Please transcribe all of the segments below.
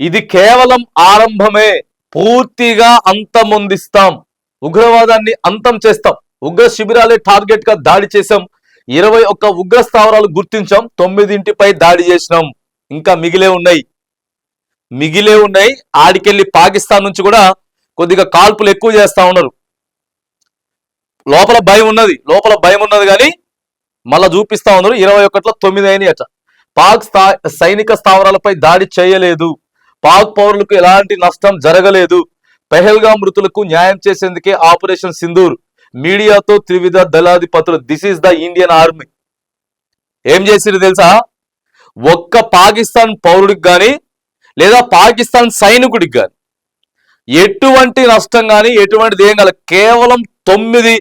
ఇది కేవలం ఆరంభమే. పూర్తిగా అంతమొందిస్తాం. ఉగ్రవాదాన్ని అంతం చేస్తాం. ఉగ్ర శిబిరాలే టార్గెట్గా దాడి చేశాం. ఇరవై ఒక్క ఉగ్ర స్థావరాలు గుర్తించాం. తొమ్మిదింటిపై దాడి చేసినాం. ఇంకా మిగిలే ఉన్నాయి. మిగిలే ఉన్నాయి. ఆడికెళ్ళి పాకిస్తాన్ నుంచి కూడా కొద్దిగా కాల్పులు ఎక్కువ చేస్తా ఉన్నారు. లోపల భయం ఉన్నది. లోపల భయం ఉన్నది కానీ మళ్ళా చూపిస్తా ఉన్నారు. ఇరవై ఒకటిలో తొమ్మిది అయినాయి అట పాక్ స్థా సైనిక స్థావరాలపై దాడి చేయలేదు. పాక్ పౌరులకు ఎలాంటి నష్టం జరగలేదు. పెహల్గా మృతులకు న్యాయం చేసేందుకే ఆపరేషన్ సింధూర్. మీడియాతో త్రివిధ దళాధిపతులు this is the Indian army ఏం చేసిరు తెలుసా? ఒక్క పాకిస్తాన్ పౌరుడికి కానీ లేదా పాకిస్తాన్ సైనికుడికి కానీ ఎటువంటి నష్టం కానీ ఎటువంటిది ఏం కాదు కేవలం తొమ్మిది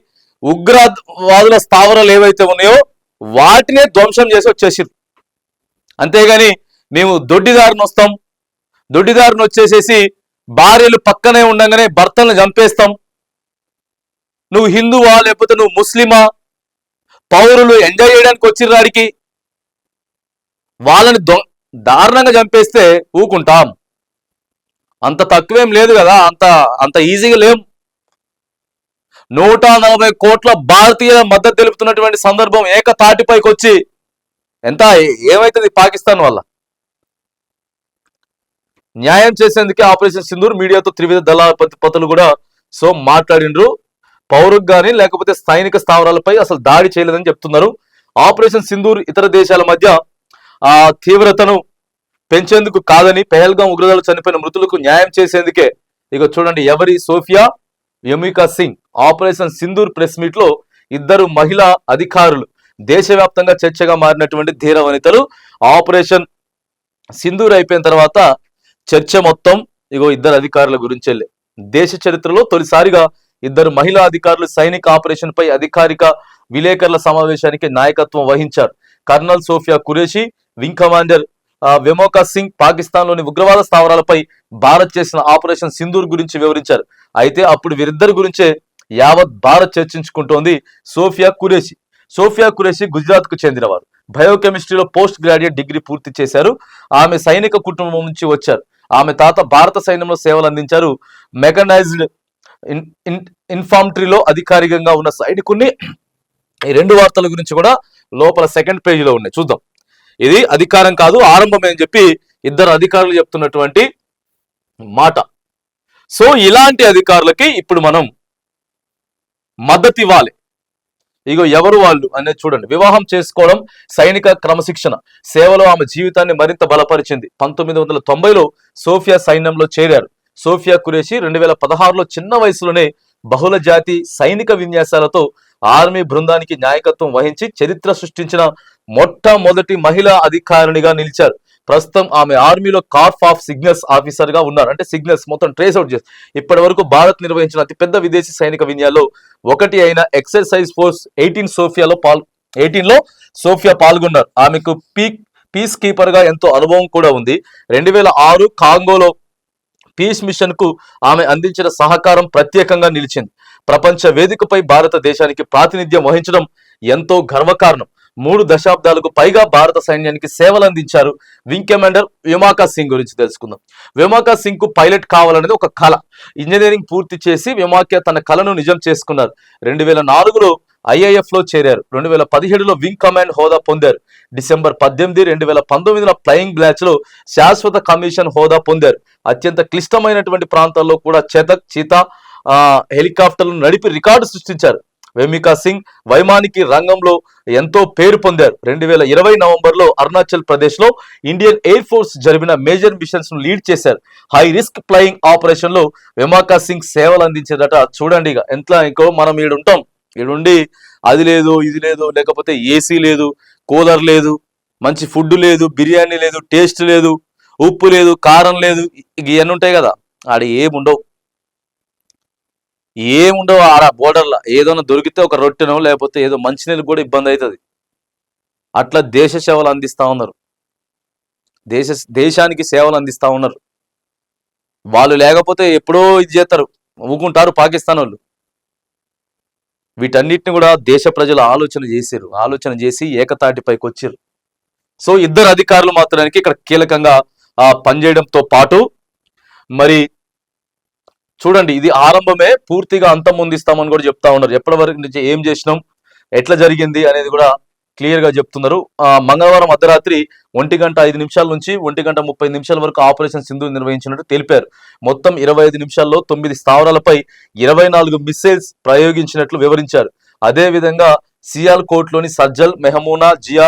ఉగ్రవాదుల స్థావరాలు ఏవైతే ఉన్నాయో వాటినే ధ్వంసం చేసి వచ్చేసారు అంతేగాని మేము దొడ్డిదారిని వస్తాం దొడ్డిదారుని వచ్చేసేసి భార్యలు పక్కనే ఉండగానే భర్తలను చంపేస్తాం. నువ్వు హిందువా లేకపోతే నువ్వు ముస్లిమా? పౌరులు ఎంజాయ్ చేయడానికి వచ్చిర్రాడికి వాళ్ళని దొ దారుణంగా చంపేస్తే ఊకుంటాం. అంత తక్కువేం లేదు కదా అంత అంత ఈజీగా లేం. నూట నలభై కోట్ల భారతీయుల మద్దతు తెలుపుతున్నటువంటి సందర్భం ఏకతాటిపైకి వచ్చి ఎంత ఏమైతుంది పాకిస్తాన్ వల్ల? న్యాయం చేసేందుకే ఆపరేషన్ సింధూర్ మీడియాతో త్రివిధ దళాల దళాధిపతులు కూడా సో మాట్లాడిండ్రు. పౌరుకు కానీ లేకపోతే స్థానిక స్థావరాలపై అసలు దాడి చేయలేదని చెప్తున్నారు. ఆపరేషన్ సింధూర్ ఇతర దేశాల మధ్య ఆ తీవ్రతను పెంచేందుకు కాదని పెహల్గాం ఉగ్రదాలు చనిపోయిన మృతులకు న్యాయం చేసేందుకే ఇక చూడండి ఎవరి Sophia? Vyomika Singh. Operation Sindoor press మీట్లో ఇద్దరు మహిళా అధికారులు దేశవ్యాప్తంగా చర్చగా మారినటువంటి ధీర వనితలు. ఆపరేషన్ సింధూర్ అయిపోయిన తర్వాత చర్చ మొత్తం ఇగో ఇద్దరు అధికారుల గురించి దేశ చరిత్రలో తొలిసారిగా ఇద్దరు మహిళా అధికారులు సైనిక ఆపరేషన్ పై అధికారిక విలేకరుల సమావేశానికి నాయకత్వం వహించారు. Colonel Sofia Qureshi wing commander Vyomika Singh పాకిస్తాన్లోని ఉగ్రవాద స్థావరాలపై భారత్ చేసిన ఆపరేషన్ సింధూర్ గురించి వివరించారు. అయితే అప్పుడు వీరిద్దరి గురించే యావత్ భారత్ చర్చించుకుంటోంది సోఫియా కురేషి సోఫియా కురేషి గుజరాత్కు చెందినవారు. బయోకెమిస్ట్రీలో పోస్ట్ గ్రాడ్యుయేట్ డిగ్రీ పూర్తి చేశారు. ఆమె సైనిక కుటుంబం నుంచి వచ్చారు. ఆమె తాత భారత సైన్యంలో సేవలు అందించారు. మెకనైజ్డ్ ఇన్ఫాంట్రీలో అధికారికంగా ఉన్న సైనికుణ్ణి ఈ రెండు వార్తల గురించి కూడా లోపల సెకండ్ పేజీలో ఉన్నాయి. చూద్దాం. ఇది అధికారం కాదు ఆరంభమే అని చెప్పి ఇద్దరు అధికారులు చెప్తున్నటువంటి మాట. సో ఇలాంటి అధికారులకి ఇప్పుడు మనం మద్దతు ఇవ్వాలి ఇగో ఎవరు వాళ్ళు అనేది చూడండి. వివాహం చేసుకోవడం సైనిక క్రమశిక్షణ. సేవలో ఆమె జీవితాన్ని మరింత బలపరిచింది. పంతొమ్మిది వందల తొంభైలో సోఫియా సైన్యంలో చేరారు. సోఫియా కురేషి రెండు వేల పదహారులో చిన్న వయసులోనే బహుళ జాతి సైనిక విన్యాసాలతో ఆర్మీ బృందానికి నాయకత్వం వహించి చరిత్ర సృష్టించిన మొట్టమొదటి మహిళా అధికారినిగా నిలిచారు. ప్రస్తుతం ఆమె ఆర్మీలో కార్ఫ్ ఆఫ్ సిగ్నల్స్ ఆఫీసర్గా ఉన్నారు. అంటే సిగ్నల్స్ మొత్తం ట్రేస్ అవుట్ చేస్తారు ఇప్పటి వరకు భారత్ నిర్వహించిన అతిపెద్ద విదేశీ సైనిక విన్యాల్లో ఒకటి అయిన ఎక్సర్సైజ్ ఫోర్స్ ఎయిటీన్ సోఫియాలో పాల్ ఎయిటీన్లో సోఫియా పాల్గొన్నారు. ఆమెకు పీక్ పీస్ కీపర్గా ఎంతో అనుభవం కూడా ఉంది. రెండు వేల ఆరు కాంగోలో పీస్ మిషన్కు ఆమె అందించిన సహకారం ప్రత్యేకంగా నిలిచింది. ప్రపంచ వేదికపై భారతదేశానికి ప్రాతినిధ్యం వహించడం ఎంతో గర్వకారణం. మూడు దశాబ్దాలకు పైగా భారత సైన్యానికి సేవలు అందించారు వింగ్ కమాండర్ విమాకా సింగ్ గురించి తెలుసుకుందాం. విమాకా సింగ్కు పైలట్ కావాలనేది ఒక కళ ఇంజనీరింగ్ పూర్తి చేసి విమాకా తన కళను నిజం చేసుకున్నారు. రెండు వేల నాలుగులో ఐఏఎఫ్లో చేరారు. రెండు వేల పదిహేడులో వింగ్ కమాండ్ హోదా పొందారు. డిసెంబర్ పద్దెనిమిది రెండు వేల పంతొమ్మిదిలో ఫ్లయింగ్ బ్లాచ్లో శాశ్వత కమిషన్ హోదా పొందారు. అత్యంత క్లిష్టమైనటువంటి ప్రాంతాల్లో కూడా చేతక్ చీతా హెలికాప్టర్లు నడిపి రికార్డు సృష్టించారు. వెమికా సింగ్ వైమానికి రంగంలో ఎంతో పేరు పొందారు. రెండు వేల ఇరవై నవంబర్లో అరుణాచల్ ప్రదేశ్లో ఇండియన్ ఎయిర్ ఫోర్స్ జరిపిన మేజర్ మిషన్స్ను లీడ్ చేశారు. హై రిస్క్ ఫ్లయింగ్ ఆపరేషన్లో వెమాకా సింగ్ సేవలు అందించేదట చూడండి ఇక. ఎంత ఇంకో మనం ఈడుంటాం ఈడుండి అది లేదు ఇది లేదు లేకపోతే ఏసీ లేదు కూలర్ లేదు మంచి ఫుడ్ లేదు బిర్యానీ లేదు టేస్ట్ లేదు ఉప్పు లేదు కారం లేదు ఇవన్నీ ఉంటాయి కదా. ఆడ ఏముండవు. ఏముండవు ఆడ బోర్డర్లో. ఏదైనా దొరికితే ఒక రొట్టెనో లేకపోతే ఏదో మంచినీళ్ళు కూడా ఇబ్బంది అవుతుంది. అట్లా దేశ సేవలు అందిస్తా ఉన్నారు. దేశ దేశానికి సేవలు అందిస్తా ఉన్నారు. వాళ్ళు లేకపోతే ఎప్పుడో ఇది చేస్తారు. ఊకుంటారు పాకిస్తాన్ వాళ్ళు. వీటన్నిటిని కూడా దేశ ప్రజలు ఆలోచన చేశారు ఆలోచన చేసి ఏకతాటిపైకి వచ్చారు సో ఇద్దరు అధికారులు మాత్రానికి ఇక్కడ కీలకంగా పనిచేయడంతో పాటు మరి చూడండి ఇది ఆరంభమే పూర్తిగా అంతం ముందిస్తామని కూడా చెప్తా ఉన్నారు. ఎప్పటి వరకు నుంచి ఏం చేసినాం ఎట్లా జరిగింది అనేది కూడా క్లియర్గా చెప్తున్నారు. మంగళవారం అర్ధరాత్రి ఒంటి గంట ఐదు నిమిషాల నుంచి ఒంటి గంట ముప్పై నిమిషాల వరకు ఆపరేషన్ సింధు నిర్వహించినట్టు తెలిపారు. మొత్తం ఇరవై ఐదు నిమిషాల్లో తొమ్మిది స్థావరాలపై ఇరవై నాలుగు మిస్సైల్స్ ప్రయోగించినట్లు వివరించారు. అదే విధంగా సియాల్ కోట్లోని సజ్జల్ మెహమూనా జియా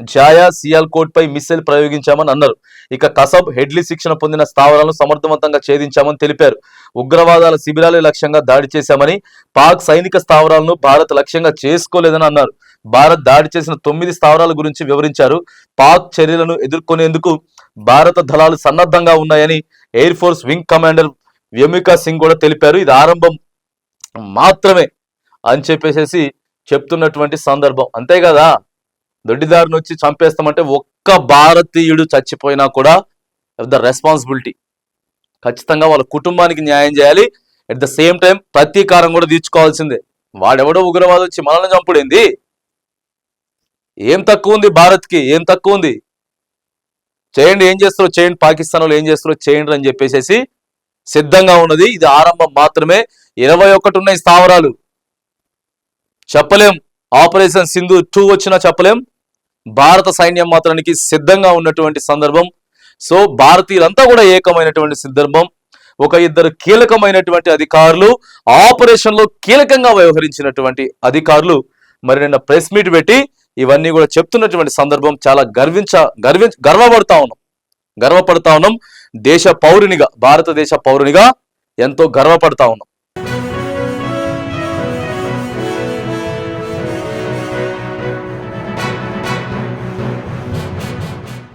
జాయా సియాల్ కోట్పై మిస్సైల్ ప్రయోగించామని అన్నారు. ఇక కసబ్ హెడ్లీ శిక్షణ పొందిన స్థావరాలను సమర్థవంతంగా ఛేదించామని తెలిపారు. ఉగ్రవాదాల శిబిరాలే లక్ష్యంగా దాడి చేశామని పాక్ సైనిక స్థావరాలను భారత్ లక్ష్యంగా చేసుకోలేదని అన్నారు. భారత్ దాడి చేసిన తొమ్మిది స్థావరాల గురించి వివరించారు. పాక్ చర్యలను ఎదుర్కొనేందుకు భారత దళాలు సన్నద్ధంగా ఉన్నాయని air force wing commander Vyomika Singh కూడా తెలిపారు. ఇది ఆరంభం మాత్రమే అని చెప్పేసి చెప్తున్నటువంటి సందర్భం. అంతే కదా? దొడ్డిదారిని వచ్చి చంపేస్తామంటే ఒక్క భారతీయుడు చచ్చిపోయినా కూడా ద రెస్పాన్సిబిలిటీ ఖచ్చితంగా వాళ్ళ కుటుంబానికి న్యాయం చేయాలి. అట్ ద సేమ్ టైం ప్రతీకారం కూడా తీర్చుకోవాల్సిందే. వాడెవడో ఉగ్రవాదం వచ్చి మనల్ని చంపుడేంది? ఏం తక్కువ ఉంది భారత్కి? ఏం తక్కువ ఉంది? చేయండి ఏం చేస్తారో చేయండి పాకిస్తాన్ వాళ్ళు ఏం చేస్తారో చేయండి అని చెప్పేసి సిద్ధంగా ఉన్నది. ఇది ఆరంభం మాత్రమే. ఇరవై ఒకటి ఉన్నాయి స్థావరాలు. చెప్పలేం. ఆపరేషన్ సింధు టూ వచ్చినా చెప్పలేం. భారత సైన్యం మాత్రానికి సిద్ధంగా ఉన్నటువంటి సందర్భం. సో భారతీయులంతా కూడా ఏకమైనటువంటి సందర్భం. ఒక ఇద్దరు కీలకమైనటువంటి అధికారులు ఆపరేషన్లో కీలకంగా వ్యవహరించినటువంటి అధికారులు. మరి నిన్న ప్రెస్ మీట్ పెట్టి ఇవన్నీ కూడా చెప్తున్నటువంటి సందర్భం చాలా గర్వించ గర్వి గర్వపడతా ఉన్నాం. గర్వపడతా ఉన్నాం. దేశ పౌరునిగా భారతదేశ పౌరునిగా ఎంతో గర్వపడతా ఉన్నాం.